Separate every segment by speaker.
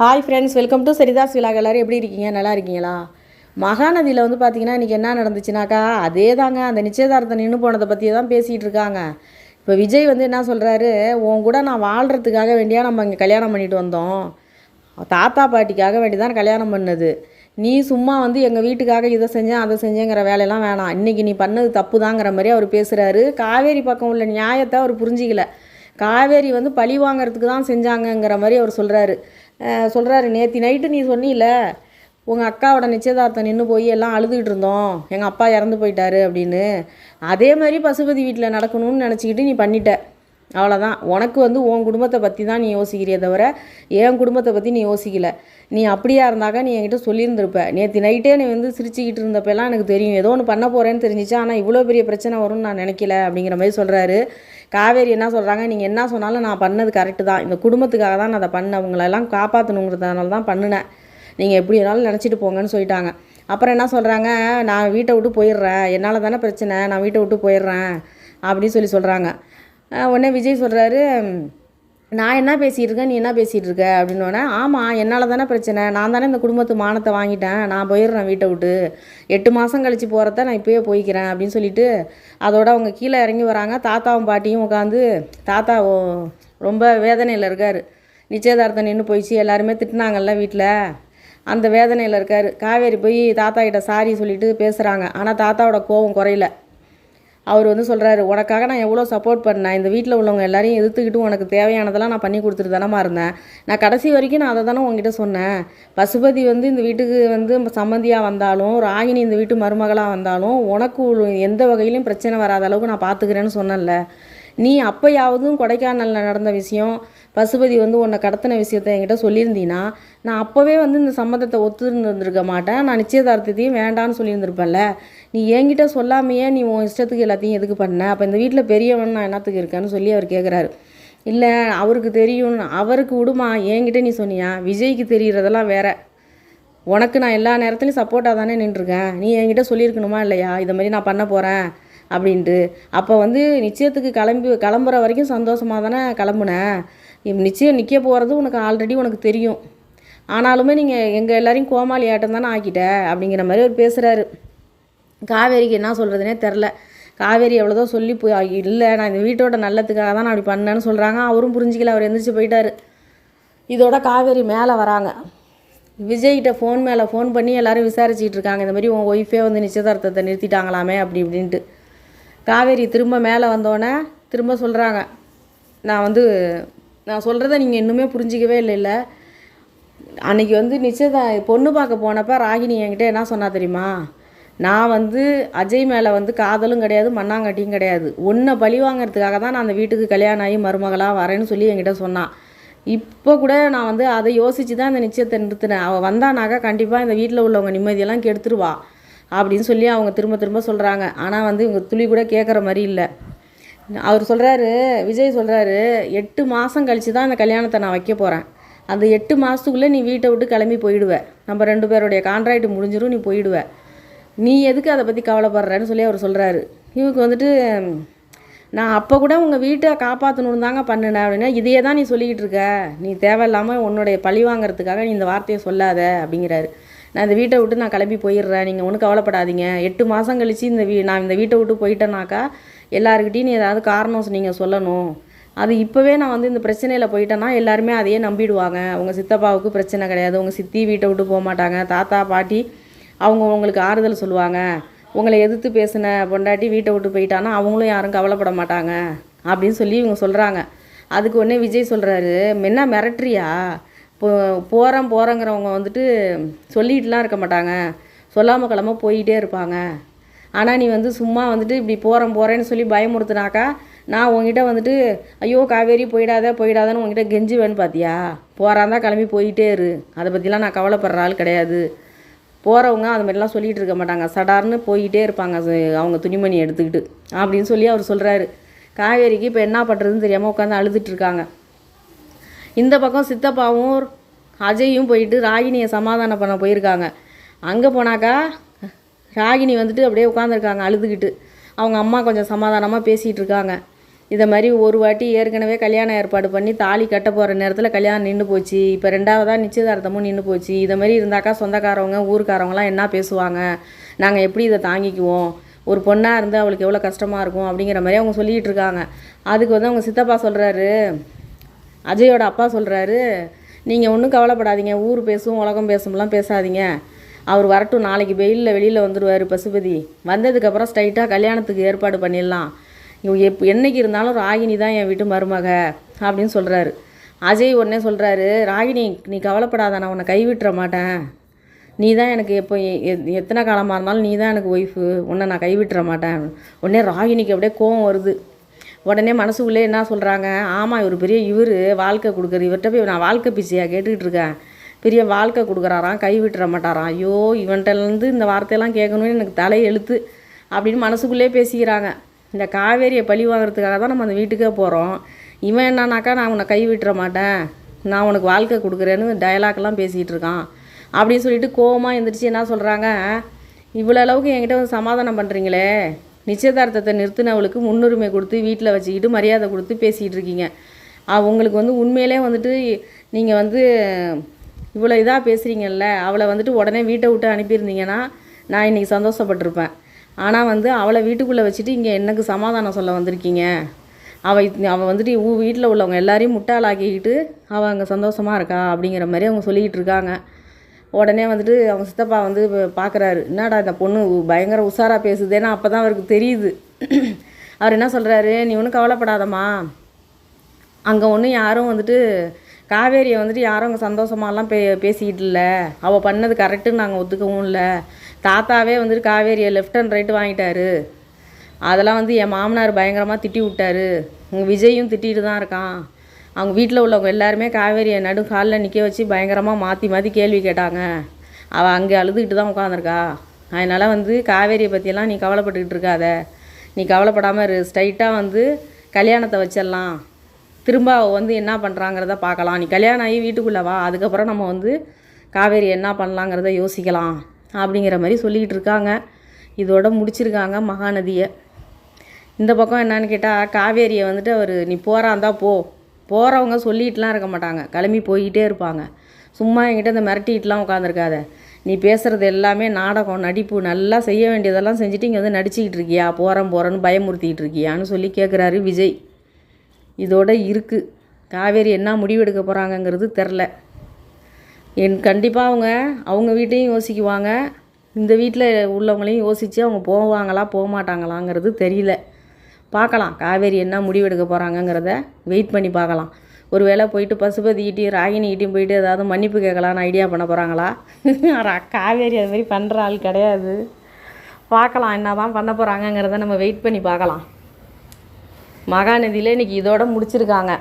Speaker 1: hi friends welcome to Saritha's விழா எல்லோரும் எப்படி இருக்கீங்க நல்லா இருக்கீங்களா மகாநதியில் வந்து பார்த்தீங்கன்னா இன்றைக்கி என்ன நடந்துச்சுனாக்கா அதே தாங்க அந்த நிச்சயதார்த்தம் நின்று போனதை பற்றி தான் பேசிகிட்டு இருக்காங்க இப்போ விஜய் வந்து என்ன சொல்கிறாரு உன் கூட நான் வாழ்கிறதுக்காக வேண்டியாக நம்ம இங்கே கல்யாணம் பண்ணிட்டு வந்தோம் தாத்தா பாட்டிக்காக வேண்டி தான் கல்யாணம் பண்ணது நீ சும்மா வந்து எங்கள் வீட்டுக்காக இதை செஞ்சேன் அதை செஞ்சேங்கிற வேலையெல்லாம் வேணாம் இன்றைக்கி நீ பண்ணது தப்பு தாங்கிற மாதிரி அவர் பேசுகிறாரு காவேரி பக்கம் உள்ள நியாயத்தை அவர் புரிஞ்சிக்கல காவேரி வந்து பழி வாங்கிறதுக்கு தான் செஞ்சாங்கங்கிற மாதிரி அவர் சொல்கிறாரு சொல்கிறாரு நேற்று நைட்டு நீ சொன்னில உங்கள் அக்காவோட நிச்சயதார்த்தம் நின்று போய் எல்லாம் அழுதுகிட்டு இருந்தோம் எங்கள் அப்பா இறந்து போயிட்டாரு அப்படின்னு அதே மாதிரி பசுபதி வீட்டில் நடக்கணும்னு நினச்சிக்கிட்டு நீ பண்ணிட்ட அவ்வளோதான் உனக்கு வந்து உன் குடும்பத்தை பற்றி தான் நீ யோசிக்கிறிய தவிர என் குடும்பத்தை பற்றி நீ யோசிக்கலை நீ அப்படியா இருந்தாக்கா நீ என்கிட்ட சொல்லியிருந்திருப்ப நேற்று நைட்டே நீ வந்து சிரிச்சுக்கிட்டு இருந்தப்பெல்லாம் எனக்கு தெரியும் ஏதோ ஒன்று பண்ண போகிறேன்னு தெரிஞ்சிச்சு ஆனால் இவ்வளோ பெரிய பிரச்சனை வரும்னு நான் நினைக்கல அப்படிங்கிற மாதிரி சொல்கிறாரு காவேரி என்ன சொல்கிறாங்க நீங்கள் என்ன சொன்னாலும் நான் பண்ணது கரெக்டு தான் இந்த குடும்பத்துக்காக தான் நான் அதை பண்ண அவங்களெல்லாம் காப்பாற்றணுங்கிறதுனால தான் பண்ணினேன் நீங்கள் எப்படி வேணாலும் நினச்சிட்டு போங்கன்னு சொல்லிட்டாங்க அப்புறம் என்ன சொல்கிறாங்க நான் வீட்டை விட்டு போயிடுறேன் என்னால் தானே பிரச்சனை நான் வீட்டை விட்டு போயிடுறேன் அப்படின்னு சொல்லி சொல்கிறாங்க உடனே விஜய் சொல்கிறாரு நான் என்ன பேசிகிட்டு இருக்கேன் நீ என்ன பேசிகிட்டு இருக்க அப்படின்னோடனே ஆமாம் என்னால் தானே பிரச்சனை நான் தானே இந்த குடும்பத்து மானத்தை வாங்கிட்டேன் நான் போயிடுறேன் வீட்டை விட்டு எட்டு மாதம் கழித்து போகிறத நான் இப்போயே போய்க்கிறேன் அப்படின்னு சொல்லிட்டு அதோட அவங்க கீழே இறங்கி வராங்க தாத்தாவும் பாட்டியும் உட்காந்து தாத்தா ரொம்ப வேதனையில் இருக்கார் நிச்சயதார்த்தம் நின்று போயிடுச்சு எல்லாருமே திட்டினாங்கல்ல வீட்டில் அந்த வேதனையில் இருக்கார் காவேரி போய் தாத்தா கிட்ட சாரி சொல்லிவிட்டு பேசுகிறாங்க ஆனால் தாத்தாவோட கோவம் குறையில அவர் வந்து சொல்கிறாரு உனக்காக நான் எவ்வளோ சப்போர்ட் பண்ணேன் இந்த வீட்டில் உள்ளவங்க எல்லாரையும் எதிர்த்துக்கிட்டு உனக்கு தேவையானதெல்லாம் நான் பண்ணி கொடுத்துட்டு தானமா இருந்தேன் நான் கடைசி வரைக்கும் நான் அதை தானே உங்ககிட்ட சொன்னேன் பசுபதி வந்து இந்த வீட்டுக்கு வந்து சம்மந்தியாக வந்தாலும் ராகினி இந்த வீட்டு மருமகளாக வந்தாலும் உனக்கு எந்த வகையிலையும் பிரச்சனை வராத அளவுக்கு நான் பார்த்துக்கிறேன்னு சொன்னேன்ல நீ அப்போயாவதும் கொடைக்கானலில் நடந்த விஷயம் பசுபதி வந்து உன்னை கடத்தின விஷயத்த என்கிட்ட சொல்லியிருந்தீன்னா நான் அப்போவே வந்து இந்த சம்மந்தத்தை ஒத்துருந்துருக்க மாட்டேன் நான் நிச்சயதார்த்தத்தையும் வேண்டான்னு சொல்லியிருந்திருப்பேன்ல நீ என்கிட்ட சொல்லாமையே நீ உன் இஷ்டத்துக்கு எல்லாத்தையும் எதுக்கு பண்ண அப்போ இந்த வீட்டில் பெரியவன் நான் என்னத்துக்கு இருக்கேன்னு சொல்லி அவர் கேட்குறாரு இல்லை அவருக்கு தெரியும் அவருக்கு விடுமா என்கிட்ட நீ சொன்னியா விஜய்க்கு தெரிகிறதெல்லாம் வேற உனக்கு நான் எல்லா நேரத்துலையும் சப்போர்ட்டாக தானே நின்றுருக்கேன் நீ என்கிட்ட சொல்லியிருக்கணுமா இல்லையா இதை மாதிரி நான் பண்ண போகிறேன் அப்படின்ட்டு அப்போ வந்து நிச்சயத்துக்கு கிளம்பி கிளம்புற வரைக்கும் சந்தோஷமாக தானே கிளம்புனேன் நிச்சயம் நிற்க போகிறது உனக்கு ஆல்ரெடி உனக்கு தெரியும் ஆனாலுமே நீங்கள் எங்கள் எல்லோரையும் கோமாளி ஆட்டம் தானே ஆக்கிட்டேன் அப்படிங்கிற மாதிரி அவர் பேசுகிறாரு காவேரிக்கு என்ன சொல்கிறதுனே தெரில காவேரி எவ்வளோதோ சொல்லி போய் இல்லை நான் இந்த வீட்டோட நல்லத்துக்காக தான் நான் அப்படி பண்ணேன்னு சொல்கிறாங்க அவரும் புரிஞ்சிக்கல அவர் எந்திரிச்சு போயிட்டார் இதோட காவேரி மேலே வராங்க விஜய்கிட்ட ஃபோன் மேலே ஃபோன் பண்ணி எல்லோரும் விசாரிச்சிட்டு இருக்காங்க இந்த மாதிரி உன் ஒய்ஃபே வந்து நிச்சயதார்த்தத்தை நிறுத்திட்டாங்களாமே அப்படி இப்படின்ட்டு காவேரி திரும்ப மேலே வந்தோடனே திரும்ப சொல்கிறாங்க நான் வந்து நான் சொல்கிறத நீங்கள் இன்னுமே புரிஞ்சிக்கவே இல்லை இல்லை அன்றைக்கி வந்து நிச்சயதா பொண்ணு பார்க்க போனப்போ ராகினி என்கிட்ட என்ன சொன்னால் தெரியுமா நான் வந்து அஜய் மேலே வந்து காதலும் கிடையாது மண்ணாங்கட்டியும் கிடையாது ஒன்றை பழி வாங்கிறதுக்காக தான் நான் அந்த வீட்டுக்கு கல்யாணம் ஆகி மருமகளாக வரேன்னு சொல்லி என்கிட்ட சொன்னான் இப்போ கூட நான் வந்து அதை யோசித்து தான் இந்த நிச்சயத்தை நிறுத்தினேன் அவள் வந்தானாக்கா கண்டிப்பாக இந்த வீட்டில் உள்ளவங்க நிம்மதியெல்லாம் கெடுத்துருவா அப்படின்னு சொல்லி அவங்க திரும்ப திரும்ப சொல்கிறாங்க ஆனால் வந்து இவங்க துளி கூட கேட்குற மாதிரி இல்லை அவர் சொல்கிறாரு விஜய் சொல்கிறாரு எட்டு மாதம் கழித்து தான் அந்த கல்யாணத்தை நான் வைக்க போகிறேன் அந்த எட்டு மாதத்துக்குள்ளே நீ வீட்டை விட்டு கிளம்பி போயிடுவேன் நம்ம ரெண்டு பேருடைய கான்ட்ராக்ட் முடிஞ்சிடும் நீ போயிடுவேன் நீ எதுக்கு அதை பற்றி கவலைப்படுறன்னு சொல்லி அவர் சொல்கிறாரு இவங்க வந்துட்டு நான் அப்போ கூட உங்கள் வீட்டை காப்பாற்றணுன்னு தாங்க பண்ணினேன் அப்படின்னா இதையே தான் நீ சொல்லிக்கிட்டு இருக்க நீ தேவையில்லாமல் உன்னுடைய பழி வாங்கிறதுக்காக நீ இந்த வார்த்தையை சொல்லாத அப்படிங்கிறாரு நான் இந்த வீட்டை விட்டு நான் கிளம்பி போயிடுறேன் நீங்கள் ஒன்றும் கவலைப்படாதீங்க எட்டு மாதம் கழித்து இந்த வீ நான் இந்த வீட்டை விட்டு போயிட்டேனாக்கா எல்லாருக்கிட்டையும் நீ ஏதாவது காரணம் நீங்கள் சொல்லணும் அது இப்போவே நான் வந்து இந்த பிரச்சனையில் போயிட்டேன்னா எல்லாருமே அதையே நம்பிடுவாங்க உங்கள் சித்தப்பாவுக்கு பிரச்சனை கிடையாது உங்கள் சித்தி வீட்டை விட்டு போக மாட்டாங்க தாத்தா பாட்டி அவங்க உங்களுக்கு ஆறுதல் சொல்லுவாங்க உங்களை எதிர்த்து பேசின பொண்டாட்டி வீட்டை விட்டு போயிட்டான்னா அவங்களும் யாரும் கவலைப்பட மாட்டாங்க அப்படின்னு சொல்லி இவங்க சொல்கிறாங்க அதுக்கு ஒன்றே விஜய் சொல்கிறாரு என்ன மிரட்டுறியா போ போகிறோம் போகிறோங்கிறவங்க வந்துட்டு சொல்லிகிட்டுலாம் இருக்க மாட்டாங்க சொல்லாமல் கிளம்ப போயிட்டே இருப்பாங்க ஆனால் நீ வந்து சும்மா வந்துட்டு இப்படி போகிறோம் போகிறேன்னு சொல்லி பயமுறுத்துனாக்கா நான் உங்ககிட்ட வந்துட்டு ஐயோ காவேரி போயிடாத போயிடாதன்னு உங்ககிட்ட கெஞ்சுவேன்னு பார்த்தியா போகிறாந்தா கிளம்பி போயிட்டே இரு அதை பற்றிலாம் நான் கவலைப்படுற ஆள் கிடையாது போகிறவங்க அது மாதிரிலாம் சொல்லிகிட்டு இருக்க மாட்டாங்க சடார்னு போயிட்டே இருப்பாங்க அவங்க துணிமணி எடுத்துக்கிட்டு அப்படின்னு சொல்லி அவர் சொல்கிறாரு காவேரிக்கு இப்போ என்ன பண்ணுறதுன்னு தெரியாமல் உட்காந்து அழுதுட்டு இருக்காங்க இந்த பக்கம் சித்தப்பாவும் அஜயும் போயிட்டு ராகினியை சமாதானம் பண்ண போயிருக்காங்க அங்கே போனாக்கா ராகினி வந்துட்டு அப்படியே உட்காந்துருக்காங்க அழுதுகிட்டு அவங்க அம்மா கொஞ்சம் சமாதானமாக பேசிகிட்டு இருக்காங்க இதை மாதிரி ஒரு வாட்டி ஏற்கனவே கல்யாணம் ஏற்பாடு பண்ணி தாலி கட்ட போகிற நேரத்தில் கல்யாணம் நின்று போச்சு இப்போ ரெண்டாவதாக நிச்சயதார்த்தமும் நின்று போச்சு இதை மாதிரி இருந்தாக்கா சொந்தக்காரவங்க ஊருக்காரவங்களாம் என்ன பேசுவாங்க நாங்கள் எப்படி இதை தாங்கிக்குவோம் ஒரு பொண்ணாக இருந்து அவளுக்கு எவ்வளோ கஷ்டமாக இருக்கும் அப்படிங்கிற மாதிரி அவங்க சொல்லிகிட்டு இருக்காங்க அதுக்கு வந்து அவங்க சித்தப்பா சொல்கிறாரு அஜயோட அப்பா சொல்கிறாரு நீங்கள் ஒன்றும் கவலைப்படாதீங்க ஊர் பேசும் உலகம் பேசும்லாம் பேசாதீங்க அவர் வரட்டும் நாளைக்கு வெயிலில் வெளியில் வந்துடுவார் பசுபதி வந்ததுக்கப்புறம் ஸ்ட்ரைட்டாக கல்யாணத்துக்கு ஏற்பாடு பண்ணிடலாம் எப் என்றைக்கு இருந்தாலும் ராகினி தான் என் வீட்டு மருமக அப்படின்னு சொல்கிறாரு அஜய் உடனே சொல்கிறாரு ராகினி நீ கவலைப்படாத நான் உன்னை கைவிட்டுற மாட்டேன் நீ தான் எனக்கு எப்போ எத்தனை காலமாக இருந்தாலும் நீ தான் எனக்கு ஒய்ஃபு உன்னை நான் கைவிட்டுற மாட்டேன் உடனே ராகினிக்கு அப்படியே கோவம் வருது உடனே மனசு உள்ளே என்ன சொல்கிறாங்க ஆமாம் இவர் பெரிய இவர் வாழ்க்கை கொடுக்குற இவர்கிட்ட போய் நான் வாழ்க்கை பிசியாக கேட்டுக்கிட்டு இருக்கேன் பெரிய வாழ்க்கை கொடுக்குறாராம் கை விட்டுற மாட்டாராம் ஐயோ இவன்கிட்டலேருந்து இந்த வார்த்தையெல்லாம் கேட்கணும்னு எனக்கு தலை எழுத்து அப்படின்னு மனசுக்குள்ளே பேசிக்கிறாங்க இந்த காவேரியை பழி வாங்குறதுக்காக தான் நம்ம அந்த வீட்டுக்கே போகிறோம் இவன் என்னன்னாக்கா நான் உன்னை கை விட்டுற மாட்டேன் நான் உனக்கு வாழ்க்கை கொடுக்குறேன்னு டயலாக்லாம் பேசிகிட்டு இருக்கான் அப்படின்னு சொல்லிட்டு கோவமாக எழுந்திரிச்சு என்ன சொல்கிறாங்க இவ்வளோ அளவுக்கு என்கிட்ட வந்து சமாதானம் பண்ணுறீங்களே நிச்சயதார்த்தத்தை நிறுத்தினவளுக்கு முன்னுரிமை கொடுத்து வீட்டில் வச்சுக்கிட்டு மரியாதை கொடுத்து பேசிகிட்டு இருக்கீங்க உங்களுக்கு வந்து உண்மையிலே வந்துட்டு நீங்கள் வந்து இவ்வளோ இதாக பேசுகிறீங்கல்ல அவளை வந்துட்டு உடனே வீட்டை விட்டு அனுப்பியிருந்தீங்கன்னா நான் இன்றைக்கி சந்தோஷப்பட்டிருப்பேன் ஆனால் வந்து அவளை வீட்டுக்குள்ளே வச்சுட்டு இங்கே எனக்கு சமாதானம் சொல்ல வந்திருக்கீங்க அவள் அவள் வந்துட்டு வீட்டில் உள்ளவங்க எல்லாரையும் முட்டாளாக்கிக்கிட்டு அவள் அங்கே சந்தோஷமாக இருக்கா அப்படிங்கிற மாதிரி அவங்க சொல்லிக்கிட்டு இருக்காங்க உடனே வந்துட்டு அவங்க சித்தப்பா வந்து பார்க்குறாரு என்னடா இந்த பொண்ணு பயங்கர உஷாராக பேசுது ஏன்னா அப்போ தான் அவருக்கு தெரியுது அவர் என்ன சொல்கிறாரு நீ ஒன்றும் கவலைப்படாதம்மா அங்கே ஒன்றும் யாரும் வந்துட்டு காவேரியை வந்துட்டு யாரும் அங்கே சந்தோஷமாலாம் பே பேசிக்கிட்டு இல்லை அவள் பண்ணது கரெக்டுன்னு நாங்கள் ஒத்துக்கவும் இல்லை தாத்தாவே வந்துட்டு காவேரியை லெஃப்ட் அண்ட் ரைட்டு வாங்கிட்டாரு அதெல்லாம் வந்து என் மாமனார் பயங்கரமாக திட்டி விட்டாரு உங்கள் விஜயும் திட்டிகிட்டு தான் இருக்கான் அவங்க வீட்டில் உள்ளவங்க எல்லாருமே காவேரியை நடு காலில் நிற்க வச்சு பயங்கரமாக மாற்றி மாற்றி கேள்வி கேட்டாங்க அவள் அங்கே அழுதுகிட்டு தான் உட்காந்துருக்கா அதனால் வந்து காவேரியை பற்றியெல்லாம் நீ கவலைப்பட்டுக்கிட்டு இருக்காத நீ கவலைப்படாமல் இரு ஸ்ட்ரைட்டாக வந்து கல்யாணத்தை வச்சிடலாம் திரும்ப வந்து என்ன பண்ணுறாங்கிறத பார்க்கலாம் நீ கல்யாணம் ஆகி வீட்டுக்குள்ளே வா அதுக்கப்புறம் நம்ம வந்து காவேரி என்ன பண்ணலாங்கிறத யோசிக்கலாம் அப்படிங்கிற மாதிரி சொல்லிக்கிட்டு இருக்காங்க இதோட முடிச்சிருக்காங்க மகாநதியை இந்த பக்கம் என்னன்னு கேட்டால் காவேரியை வந்துட்டு அவர் நீ போகிறாந்தா போ போகிறவங்க சொல்லிகிட்டுலாம் இருக்க மாட்டாங்க கிளம்பி போய்கிட்டே இருப்பாங்க சும்மா என்கிட்ட இந்த மிரட்டிகிட்டுலாம் உட்காந்துருக்காத நீ பேசுகிறது எல்லாமே நாடகம் நடிப்பு நல்லா செய்ய வேண்டியதெல்லாம் செஞ்சுட்டு இங்கே வந்து நடிச்சிக்கிட்டு இருக்கியா போகிறேன் போகிறேன்னு பயமுறுத்திக்கிட்டு இருக்கியான்னு சொல்லி கேட்குறாரு விஜய் இதோட இருக்குது காவேரி என்ன முடிவெடுக்க போகிறாங்கங்கிறது தெரில என் கண்டிப்பாக அவங்க அவங்க வீட்டையும் யோசிக்குவாங்க இந்த வீட்டில் உள்ளவங்களையும் யோசித்து அவங்க போவாங்களா போக மாட்டாங்களாங்கிறது தெரியல பார்க்கலாம் காவேரி என்ன முடிவெடுக்க போகிறாங்கங்கிறத வெயிட் பண்ணி பார்க்கலாம் ஒரு வேளை போயிட்டு பசுபதிக்கிட்டையும் ராகினிக்கிட்டையும் போயிட்டு ஏதாவது மன்னிப்பு கேட்கலான்னு ஐடியா பண்ண போகிறாங்களா காவேரி அது மாதிரி பண்ணுற ஆள் கிடையாது பார்க்கலாம் என்ன தான் பண்ண போகிறாங்கங்கிறத நம்ம வெயிட் பண்ணி பார்க்கலாம் மகாநதியில் இன்றைக்கி இதோட முடிச்சிருக்காங்க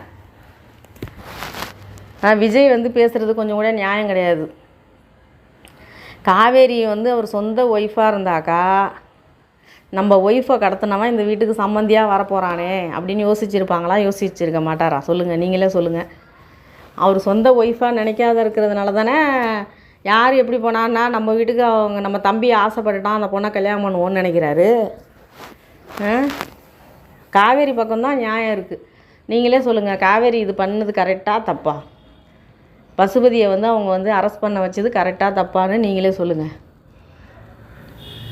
Speaker 1: விஜய் வந்து பேசுகிறது கொஞ்சம் கூட நியாயம் கிடையாது காவேரி வந்து அவர் சொந்த ஒய்ஃபாக இருந்தாக்கா நம்ம ஒய்ஃபை கடத்தினவன் இந்த வீட்டுக்கு சம்மந்தியாக வரப்போகிறானே அப்படின்னு யோசிச்சிருப்பாங்களா யோசிச்சிருக்க மாட்டாரா சொல்லுங்கள் நீங்களே சொல்லுங்கள் அவர் சொந்த ஒய்ஃபாக நினைக்காத இருக்கிறதுனால தானே யார் எப்படி போனான்னா நம்ம வீட்டுக்கு அவங்க நம்ம தம்பி ஆசைப்பட்டுட்டான் அந்த பொண்ணை கல்யாணம் பண்ணுவோன்னு நினைக்கிறாரு காவேரி பக்கம்தான் நியாயம் இருக்குது நீங்களே சொல்லுங்கள் காவேரி இது பண்ணது கரெக்டாக தப்பா பசுபதியை வந்து அவங்க வந்து அரெஸ்ட் பண்ண வச்சது கரெக்டாக தப்பான்னு நீங்களே சொல்லுங்கள்